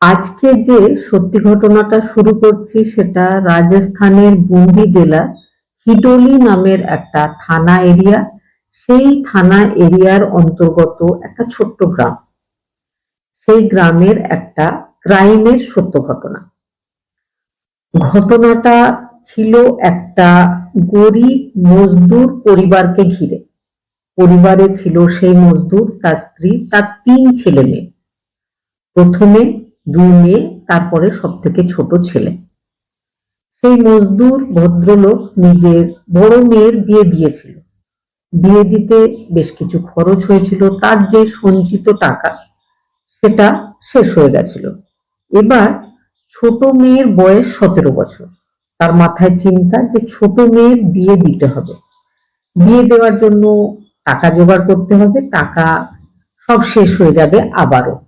আজকে যে সত্যি ঘটনাটা শুরু করছি সেটা রাজস্থানের বুন্দি জেলা হিডোলি নামের একটা থানা এরিয়া। সেই থানা এরিয়ার অন্তর্গত একটা ছোট্ট গ্রাম। সেই গ্রামের একটা ক্রাইমের সত্য ঘটনা। ঘটনাটা ছিল একটা গরিব মজদুর পরিবারকে ঘিরে। পরিবারে ছিল সেই মজদুর, তার স্ত্রী, তার তিন ছেলে মেয়ে। প্রথমে দুই মেয়ে, তারপরে সব থেকে ছোট ছেলে। সেই মজদুর, ভদ্রলোক নিজের বড় মেয়ের বিয়ে দিয়েছিল। বিয়ে দিতে বেশ কিছু খরচ হয়েছিল, তার যে সঞ্চিত টাকা, সেটা শেষ হয়ে গেছিল। এবার ছোট মেয়ের বয়স সতেরো বছর। তার মাথায় চিন্তা যে ছোট মেয়ের বিয়ে দিতে হবে। বিয়ে দেওয়ার জন্য টাকা জোগাড় করতে হবে, টাকা সব শেষ হয়ে যাবে আবারও।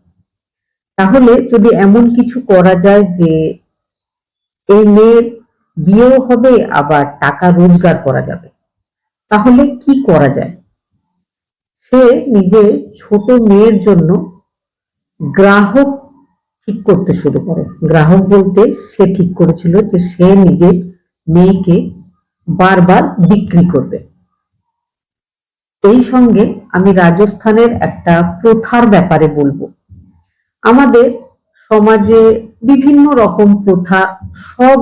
তাহলে যদি এমন কিছু করা যায় যে এই মেয়ের বিয়েও হবে, আবার টাকা রোজগার করা যাবে, তাহলে কি করা যায়? সে নিজের ছোট মেয়ের জন্য গ্রাহক ঠিক করতে শুরু করে। গ্রাহক বলতে সে ঠিক করেছিল যে সে নিজের মেয়েকে বারবার বিক্রি করবে। এই সঙ্গে আমি রাজস্থানের একটা প্রথার ব্যাপারে বলব। আমাদের সমাজে বিভিন্ন রকম প্রথা সব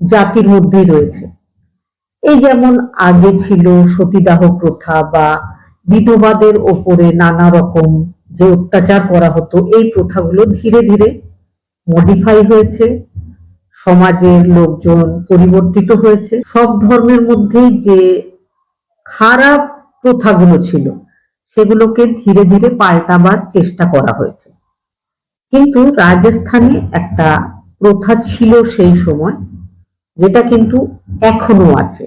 জাতির মধ্যেই রয়েছে। এই যেমন আগে ছিল সতীদাহ প্রথা বা বিধবাদের ওপরে নানা রকম যে অত্যাচার করা হতো, এই প্রথাগুলো ধীরে ধীরে মডিফাই হয়েছে। সমাজের লোকজন পরিবর্তিত হয়েছে। সব ধর্মের মধ্যেই যে খারাপ প্রথাগুলো ছিল, সেগুলোকে ধীরে ধীরে পাল্টাবার চেষ্টা করা হয়েছে। কিন্তু রাজস্থানে একটা প্রথা ছিল সেই সময়, যেটা কিন্তু এখনও আছে,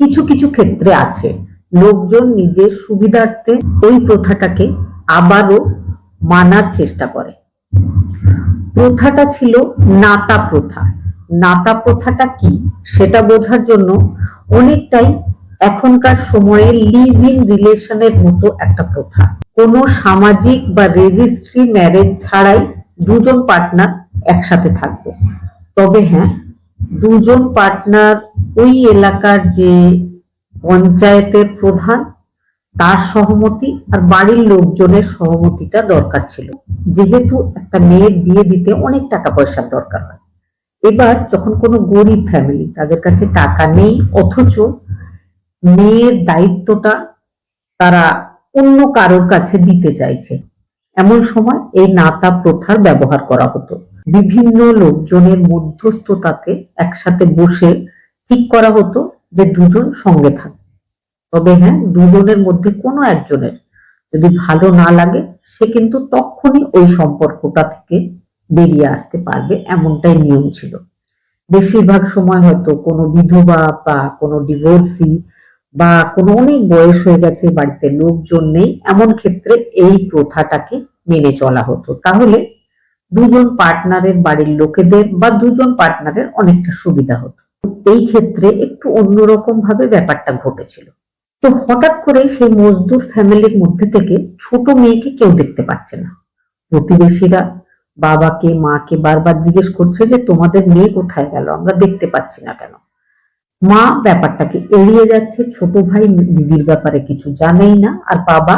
কিছু কিছু ক্ষেত্রে আছে। লোকজন নিজের সুবিধার্থে ওই প্রথাটাকে আবারও মানার চেষ্টা করে। প্রথাটা ছিল নাতা প্রথা। নাতা প্রথাটা কি, সেটা বোঝার জন্য অনেকটাই এখনকার সময়ে লিভ ইন রিলেশনের মতো একটা প্রথা। কোনো সামাজিক বা রেজিস্ট্রি ম্যারেজ ছাড়াই দুজন পার্টনার একসাথে থাকবে। তবে হ্যাঁ দুজন পার্টনার ওই এলাকার যে পঞ্চায়েতের প্রধান, তার সহমতি আর বাড়ির লোকজনের সহমতিটা দরকার ছিল। যেহেতু একটা মেয়ের বিয়ে দিতে অনেক টাকা পয়সার দরকার হয়। এবার যখন কোনো গরিব ফ্যামিলি তাদের কাছে টাকা নেই, অথচ মেয়ের দায়িত্বটা তারা অন্য কারোর কাছে দিতে চাইছে এমন সময় এই নাতা প্রথার ব্যবহার করা হতো। বিভিন্ন লোকজনের মধ্যস্থতাতে একসাথে বসে ঠিক করা হতো যে দুজন সঙ্গে থাকবে তবে হ্যাঁ দুজনের মধ্যে কোনো একজনের যদি ভালো না লাগে, সে কিন্তু তখনই ওই সম্পর্কটা থেকে বেরিয়ে আসতে পারবে এমনটাই নিয়ম ছিল। বেশিরভাগ সময় হয়তো কোনো বিধবা বা কোনো ডিভোর্সি বা কোনো অনেক বয়স হয়ে গেছে, বাড়িতে লোকজন নেই, এমন ক্ষেত্রে এই প্রথাটাকে মেনে চলা হতো। তাহলে দুজন পার্টনারের বাড়ির লোকেদের বা দুজন পার্টনারের অনেকটা সুবিধা হতো। এই ক্ষেত্রে একটু অন্যরকম ভাবে ব্যাপারটা ঘটেছিল। তো হঠাৎ করে সেই মজদুর ফ্যামিলির মধ্যে থেকে ছোট মেয়েকে কেউ দেখতে পাচ্ছে না। প্রতিবেশীরা বাবাকে, মাকে বারবার জিজ্ঞেস করছে যে, তোমাদের মেয়ে কোথায় গেল? আমরা দেখতে পাচ্ছি না কেন? মা ব্যাপারটাকে এড়িয়ে যাচ্ছে, ছোট ভাই দিদির ব্যাপারে কিছু জানেই না, আর বাবা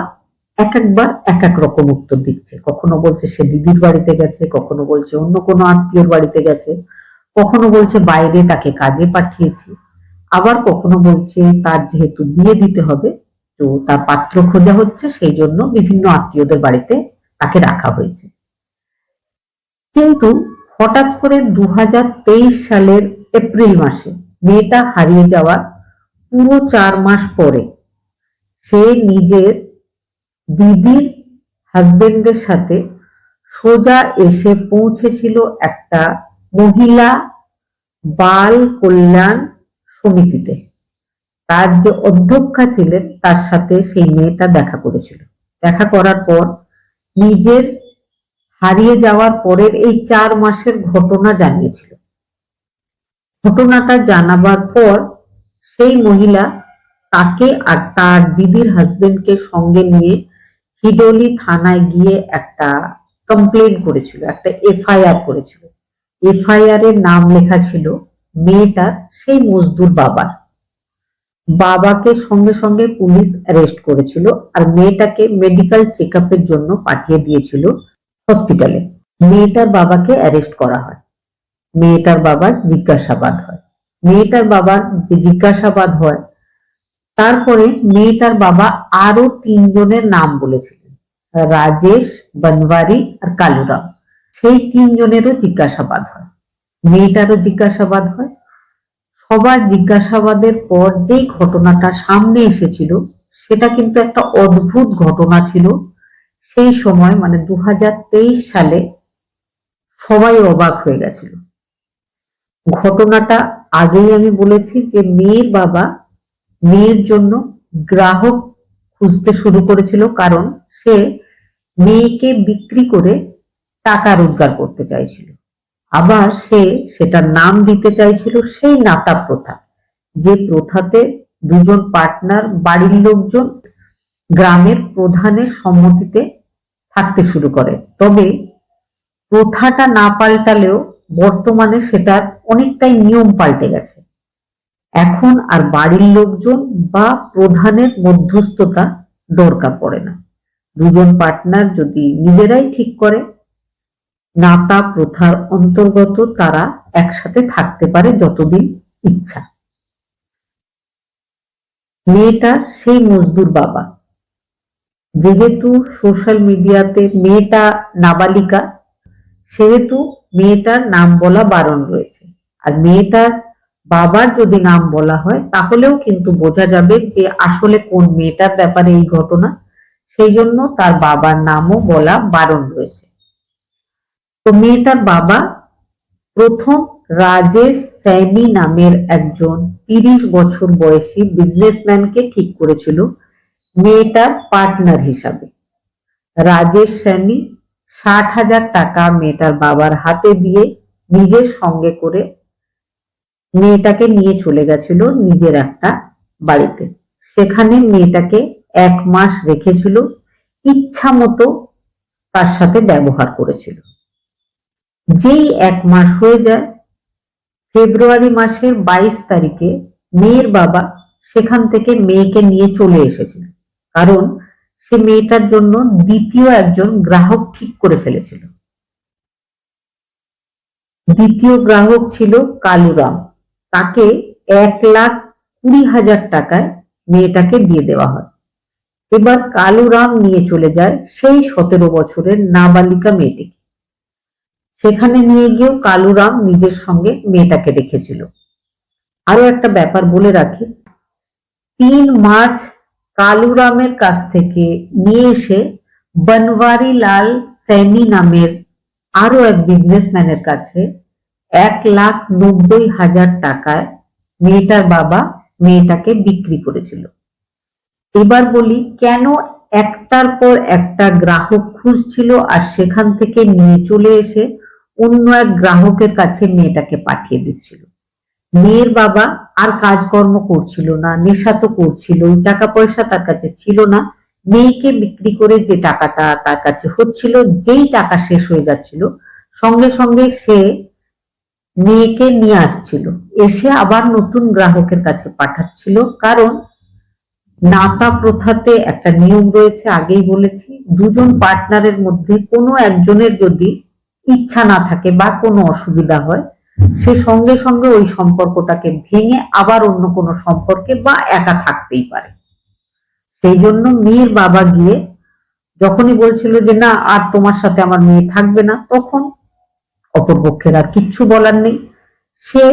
এক একবার এক এক রকম উত্তর দিচ্ছে। কখনো বলছে সে দিদির বাড়িতে গেছে, কখনো বলছে অন্য কোনো আত্মীয়র বাড়িতে গেছে, কখনো বলছে বাইরে তাকে কাজে পাঠিয়েছি, আবার কখনো বলছে তার যেহেতু বিয়ে দিতে হবে, তো তার পাত্র খোঁজা হচ্ছে, সেই জন্য বিভিন্ন আত্মীয়দের বাড়িতে তাকে রাখা হয়েছে। কিন্তু হঠাৎ করে দু হাজার তেইশ সালের এপ্রিল মাসে মেয়েটা হারিয়ে যাওয়ার পুরো চার মাস পরে সে নিজের দিদির হাজবেন্ডের সাথে সোজা এসে পৌঁছেছিল একটা মহিলা বাল কল্যাণ সমিতিতে। তার যে অধ্যক্ষা ছিলেন, তার সাথে সেই মেয়েটা দেখা করেছিল। দেখা করার পর নিজের হারিয়ে যাওয়ার পরের এই চার মাসের ঘটনা জানিয়েছিল। ঘটনাটা জানাবার পর সেই মহিলা তাকে আর তার দিদির হাজবেন্ডকে সঙ্গে নিয়ে হিডোলি থানায় গিয়ে একটা কমপ্লেন করেছিল, একটা এফআইআর করেছিল। এফআইআর এর নাম লেখা ছিল মেয়েটার সেই মজদুর বাবার। বাবাকে সঙ্গে সঙ্গে পুলিশ অ্যারেস্ট করেছিল আর মেয়েটাকে মেডিকেল চেক জন্য পাঠিয়ে দিয়েছিল হসপিটালে মেয়েটার বাবাকে অ্যারেস্ট করা হয়। মেয়েটার বাবার জিজ্ঞাসাবাদ হয়। মেয়েটার বাবার যে জিজ্ঞাসাবাদ হয়, তারপরে মেয়েটার বাবা আরও তিনজনের নাম বলেছিলেন, রাজেশ, বনওয়ারি আর কালুরাম। সেই তিনজনেরও জিজ্ঞাসাবাদ হয়। মেয়েটারও জিজ্ঞাসাবাদ হয়। সবার জিজ্ঞাসাবাদের পর যেই ঘটনাটা সামনে এসেছিল, সেটা কিন্তু একটা অদ্ভুত ঘটনা ছিল। সেই সময় মানে দু হাজার তেইশ সালে সবাই অবাক হয়ে গেছিল। ঘটনাটা আগেই আমি বলেছি যে মেয়ের বাবা মেয়ের জন্য গ্রাহক খুঁজতে শুরু করেছিল কারণ সে মেয়েকে বিক্রি করে টাকা রোজগার করতে চাইছিল। আবার সে সেটার নাম দিতে চাইছিল সেই নাতা প্রথা, যে প্রথাতে দুজন পার্টনার বাড়ির লোকজন গ্রামের প্রধানের সম্মতিতে থাকতে শুরু করে। তবে প্রথাটা না পাল্টালেও বর্তমানে সেটার অনেকটাই নিয়ম পাল্টে গেছে। এখন আর বাড়ির লোকজন বা প্রধানের মধ্যস্থতা দরকার পড়ে না। দুজন পার্টনার যদি নিজেরাই ঠিক করে, নাতা, প্রথার অন্তর্গত তারা একসাথে থাকতে পারে যতদিন ইচ্ছা। মেয়েটার সেই মজদুর বাবা। যেহেতু সোশ্যাল মিডিয়াতে মেয়েটা নাবালিকা, সেহেতু মেয়েটার নাম বলা বারণ রয়েছে। আর মেয়েটার বাবার যদি নাম বলা হয়, তাহলেও কিন্তু বোঝা যাবে যে আসলে কোন মেয়েটার ব্যাপারে এই ঘটনা। সেই জন্য তার বাবার নামও বলা বারণ রয়েছে। তো মেয়েটার বাবা প্রথম রাজেশ স্যানি নামের একজন তিরিশ বছর বয়সী বিজনেসম্যানকে ঠিক করেছিল, মেয়েটার পার্টনার হিসাবে। রাজেশ স্যানি ষাট হাজার টাকা মেয়েটার বাবার হাতে দিয়ে নিজের সঙ্গে করে মেয়েটাকে নিয়ে চলে গেছিল নিজের একটা বাড়িতে। সেখানে মেয়েটাকে এক মাস রেখেছিল, ইচ্ছা মতো তার সাথে ব্যবহার করেছিল। যেই এক মাস হয়ে যায়, ফেব্রুয়ারি মাসের বাইশ তারিখে মেয়ের বাবা সেখান থেকে মেয়েকে নিয়ে চলে এসেছিল কারণ সে মেয়েটার জন্য দ্বিতীয় একজন গ্রাহক ঠিক করে ফেলেছিল। দ্বিতীয় গ্রাহক ছিল কালুরাম। তাকে এক লাখ কুড়ি হাজার টাকায় মেয়েটাকে দিয়ে দেওয়া হয়। এবার কালুরাম নিয়ে চলে যায় সেই সতেরো বছরের নাবালিকা মেয়েটিকে। সেখানে নিয়ে গিয়েও কালুরাম নিজের সঙ্গে মেয়েটাকে রেখেছিল আরও একটা ব্যাপার বলে রাখি, তিন মার্চ কালুরামের কাছ থেকে নিয়ে এসে বনওয়ারি লাল সৈনি নামের আরও এক বিজনেসম্যানের কাছে এক লাখ নব্বই হাজার টাকায় মেয়েটার বাবা মেয়েটাকে বিক্রি করেছিল। এবার বলি, কেন একটার পর একটা গ্রাহক খুঁজছিল আর সেখান থেকে নিয়ে চলে এসে অন্য এক গ্রাহকের কাছে মেয়েটাকে পাঠিয়ে দিচ্ছিল? মেয়ের বাবা আর কাজকর্ম করছিল না, নেশা তো করছিল টাকা পয়সা তার কাছে ছিল না। মেয়েকে বিক্রি করে যে টাকাটা তার কাছে হচ্ছিল, যেই টাকা শেষ হয়ে যাচ্ছিল, সঙ্গে সঙ্গে সে মেয়েকে নিয়ে আসছিল। এসে আবার নতুন গ্রাহকের কাছে পাঠাচ্ছিল, কারণ নাতা প্রথাতে একটা নিয়ম রয়েছে, আগেই বলেছি, দুজন পার্টনারের মধ্যে কোনো একজনের যদি ইচ্ছা না থাকে বা কোনো অসুবিধা হয় সে সঙ্গে সঙ্গে ওই সম্পর্কটাকে ভেঙে আবার অন্য কোনো সম্পর্কে বা একা থাকতেই পারে। সেই জন্য মেয়ের বাবা গিয়ে যখনই বলছিল যে, না, আর তোমার সাথে আমার মেয়ে থাকবে না, তখন অপরপক্ষের আর কিচ্ছু বলার নেই। সে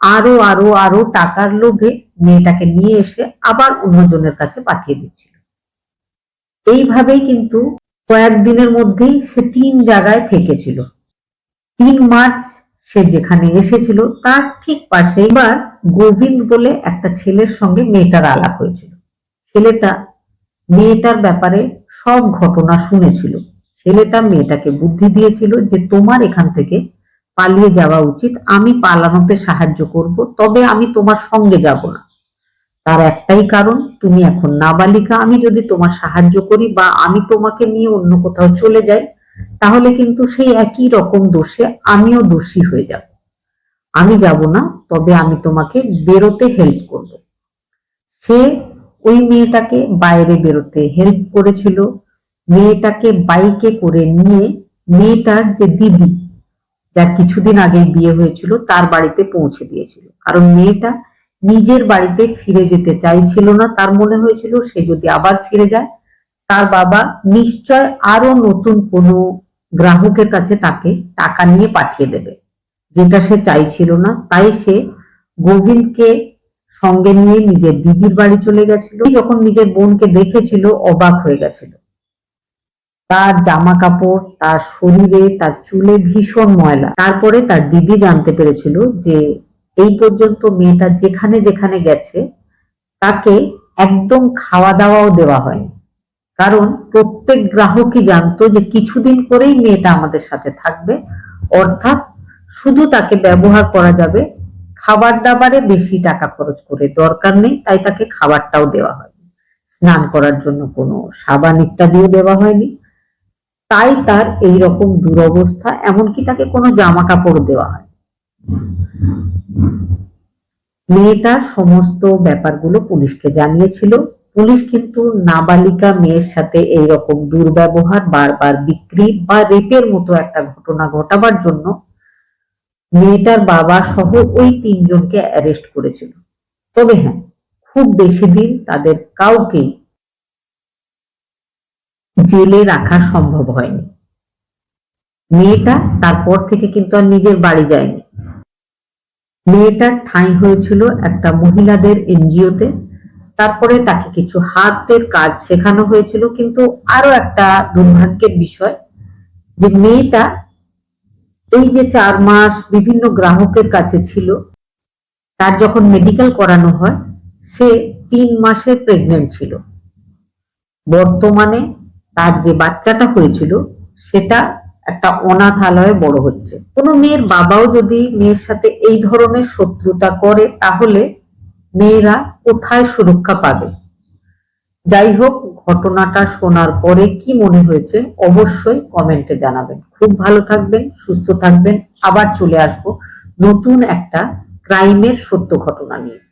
আরও আরও আরও টাকার লোভে মেয়েটাকে নিয়ে এসে আবার অন্যজনের কাছে পাঠিয়ে দিচ্ছিল। এইভাবেই কিন্তু কয়েকদিনের মধ্যেই সে তিন জায়গায় থেকেছিল। তিন মার্চ সে যেখানে এসেছিল, তার ঠিক পাশে এবার গোবিন্দ বলে একটা ছেলের সঙ্গে মেয়েটার আলাপ হয়েছিল। ছেলেটা মেয়েটার ব্যাপারে সব ঘটনা শুনেছিল। ছেলেটা মেয়েটাকে বুদ্ধি দিয়েছিল যে তোমার এখান থেকে পালিয়ে যাওয়া উচিত, আমি পালানোতে সাহায্য করব, তবে আমি তোমার সঙ্গে যাব না। তার একটাই কারণ, তুমি এখন নাবালিকা, আমি যদি তোমার সাহায্য করি বা আমি তোমাকে নিয়ে অন্য কোথাও চলে যাই তাহলে কিন্তু সেই একই রকম দোষে আমিও দোষী হয়ে যাব। আমি যাব না, তবে আমি তোমাকে বেরোতে হেল্প করব। সে ওই মেয়েটাকে বাইরে বেরোতে হেল্প করেছিল। মেয়েটাকে বাইকে করে নিয়ে মেয়েটার যে দিদি, যার কিছুদিন আগে বিয়ে হয়েছিল, তার বাড়িতে পৌঁছে দিয়েছিল। কারণ মেয়েটা নিজের বাড়িতে ফিরে যেতে চাইছিল না, তার মনে হয়েছিল সে যদি আবার ফিরে যায়, তার বাবা নিশ্চয় আরও নতুন কোনো গ্রাহকের কাছে তাকে টাকা নিয়ে পাঠিয়ে দেবে। যেটা সে চাইছিল না, তাই সে গোবিন্দকে সঙ্গে নিয়ে নিজের দিদির বাড়ি চলে গেছিল। যখন নিজের বোনকে দেখেছিল, অবাক হয়ে গেছিল। তার জামা কাপড় তার শরীরে, তার চুলে ভীষণ ময়লা। তারপরে তার দিদি জানতে পেরেছিল যে এই পর্যন্ত মেয়েটা যেখানে যেখানে গেছে, তাকে একদম খাওয়া দাওয়াও দেওয়া হয়নি। কারণ প্রত্যেক গ্রাহকই জানতো যে কিছুদিন করেই মেয়েটা আমাদের সাথে থাকবে। অর্থাৎ শুধু তাকে ব্যবহার করা যাবে, খাবার দাবারে বেশি টাকা খরচ করে দরকার নেই, তাই তাকে খাবারটাও দেওয়া হয়নি স্নান করার জন্য কোনো সাবান ইত্যাদিও দেওয়া হয়নি। তাই তার এই রকম দুরবস্থা, এমনকি তাকে কোনো জামা কাপড় দেওয়া হয়। মেয়েটা সমস্ত ব্যাপারগুলো পুলিশকে জানিয়েছিল। পুলিশ কিন্তু নাবালিকা মেয়ের সাথে এই রকম দুর্ব্যবহার, বারবার বিক্রি বা রেপের মতো একটা ঘটনা ঘটাবার জন্য মেয়েটার বাবা সহ ওই তিনজনকে অ্যারেস্ট করেছিল। তবে হ্যাঁ খুব বেশি দিন তাদের কাউকেই জেলে রাখা সম্ভব হয়নি। মেয়েটা তারপর থেকে কিন্তু আর নিজের বাড়ি যায়নি। মেয়েটার ঠাঁই হয়েছিল একটা মহিলাদের এনজিওতে। তারপরে তাকে কিছু হাতের কাজ শেখানো হয়েছিল, কিন্তু আরও একটা দুর্ভাগ্যের বিষয় যে মেয়েটা এই যে চার মাস বিভিন্ন গ্রাহকের কাছে ছিল, তার যখন মেডিকেল করানো হয়, সে তিন মাসের প্রেগনেন্ট ছিল। বর্তমানে তার যে বাচ্চাটা হয়েছিল, সেটা একটা অনাথালয়ে বড় হচ্ছে। কোনো মেয়ের বাবাও যদি মেয়ের সাথে এই ধরনের শত্রুতা করে, তাহলে মেয়েরা কোথায় সুরক্ষা পাবে? যাই হোক ঘটনাটা শোনার পরে কি মনে হয়েছে অবশ্যই কমেন্টে জানাবেন। খুব ভালো থাকবেন, সুস্থ থাকবেন। আবার চলে আসব নতুন একটা ক্রাইমের সত্য ঘটনা নিয়ে।